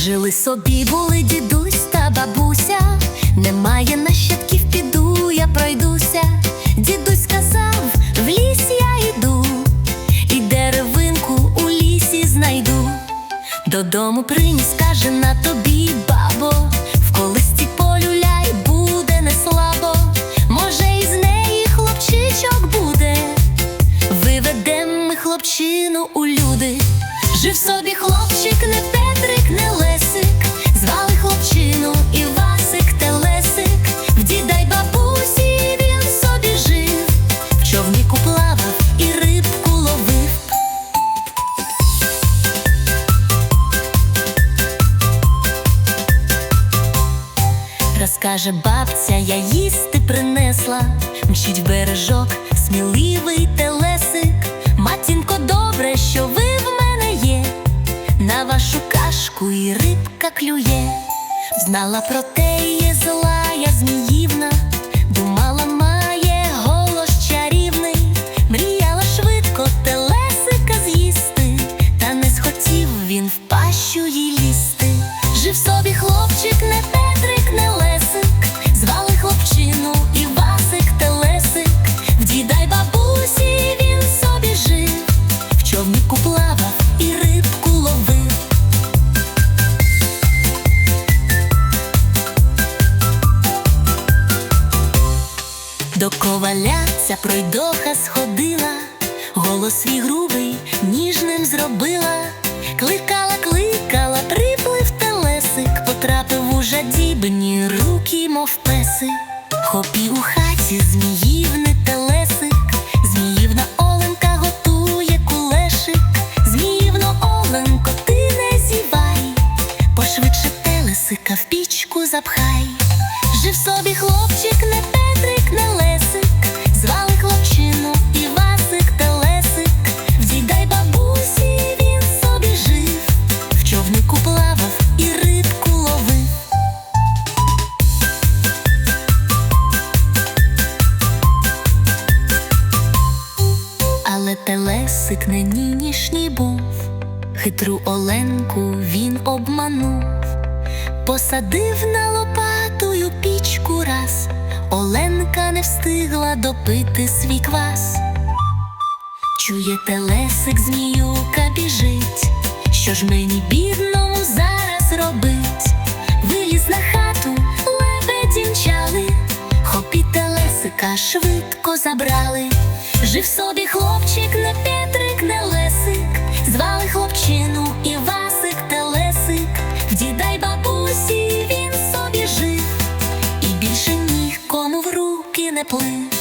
Жили собі були дідусь та бабуся, немає нащадків, піду, я пройдуся. Дідусь сказав, в ліс я йду, і деревинку у лісі знайду. Додому приніс, каже на тобі, бабо, в колисці полюляй, буде не слабо. Може, із неї хлопчичок буде. Виведем ми хлопчину у люди. Жив собі хлопчик, не Петрик, не Лесик. Звали хлопчину і Васик Телесик. В діда бабусі він собі жив. В човнику плавав і рибку ловив. Розкаже бабця, я їсти принесла, мчить в бережок, сміливий телесик. Матінко, добре, що ви і рибка клює. Знала про те, До коваля ця пройдоха сходила, голос свій грубий ніжним зробила, кликала, кликала, приплив телесик, потрапив у жадібні руки, мов песи. Хопі у хаті зміївни телесик, зміївна Оленка готує кулешик, зміївно Оленко, ти не зівай, пошвидше телесика в пічку запхай. Жив собі хлопчик, не нінішній був, хитру Оленку він обманув. Посадив на лопатою пічку раз, Оленка не встигла допити свій квас. Чує телесик, зміюка біжить, що ж мені бідному зараз робить? Виліз на хату, лебеді мчали, хопі телесика швидко забрали. Жив собі хлопчик, не Петрик, не хлопчину і Васик та Лесик, діда й бабусі він собі жив, і більше нікому в руки не плив.